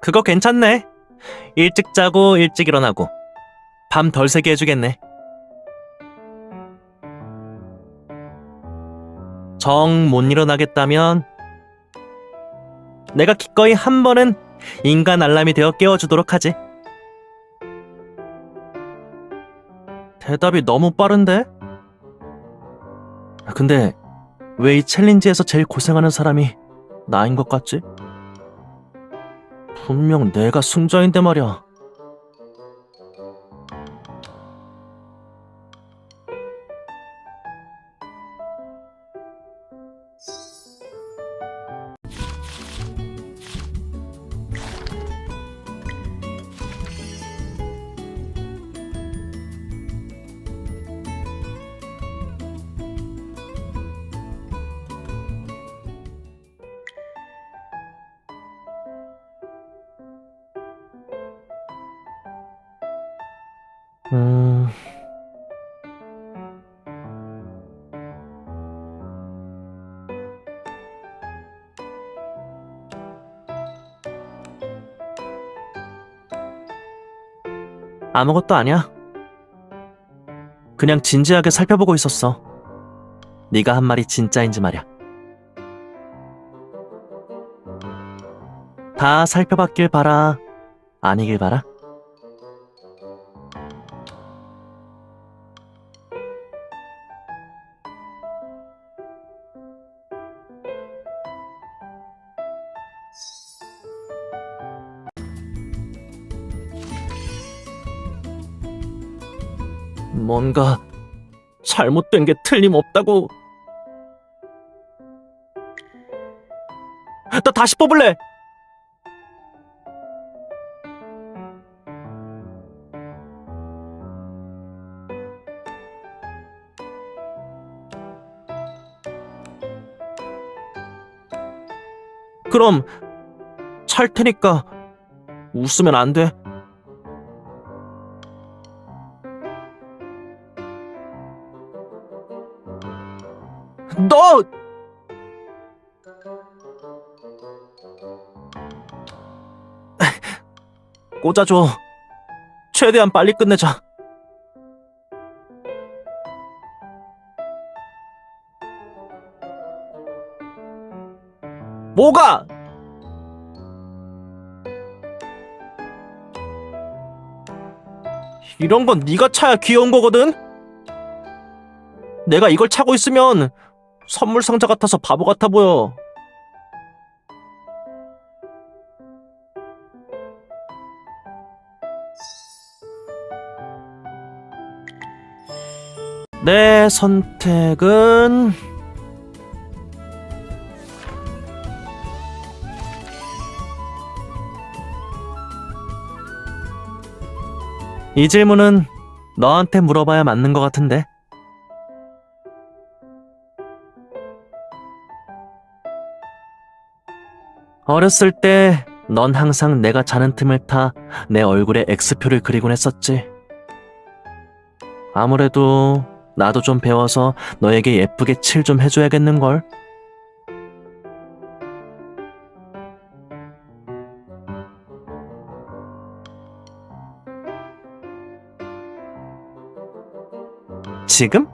그거 괜찮네. 일찍 자고 일찍 일어나고 밤 덜 새게 해주겠네. 정 못 일어나겠다면 내가 기꺼이 한 번은 인간 알람이 되어 깨워주도록 하지. 대답이 너무 빠른데? 근데 왜 이 챌린지에서 제일 고생하는 사람이 나인 것 같지? 분명 내가 승자인데 말이야. 음... 아무것도 아니야. 그냥 진지하게 살펴보고 있었어. 네가 한 말이 진짜인지 말이야. 다 살펴봤길 바라. 아니길 바라. 뭔가 잘못된 게 틀림없다고. 나 다시 뽑을래. 그럼 찰 테니까 웃으면 안 돼. 너! 꽂아줘. 최대한 빨리 끝내자. 뭐가? 이런 건 네가 차야 귀여운 거거든? 내가 이걸 차고 있으면 선물 상자 같아서 바보 같아 보여. 내 선택은 이 질문은 너한테 물어봐야 맞는 것 같은데. 어렸을 때 넌 항상 내가 자는 틈을 타 내 얼굴에 X표를 그리곤 했었지. 아무래도 나도 좀 배워서 너에게 예쁘게 칠 좀 해줘야겠는걸? 지금?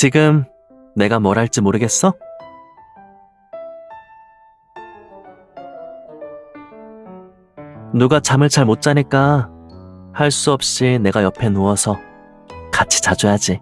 지금 내가 뭘 할지 모르겠어? 누가 잠을 잘 못 자니까 할 수 없이 내가 옆에 누워서 같이 자줘야지.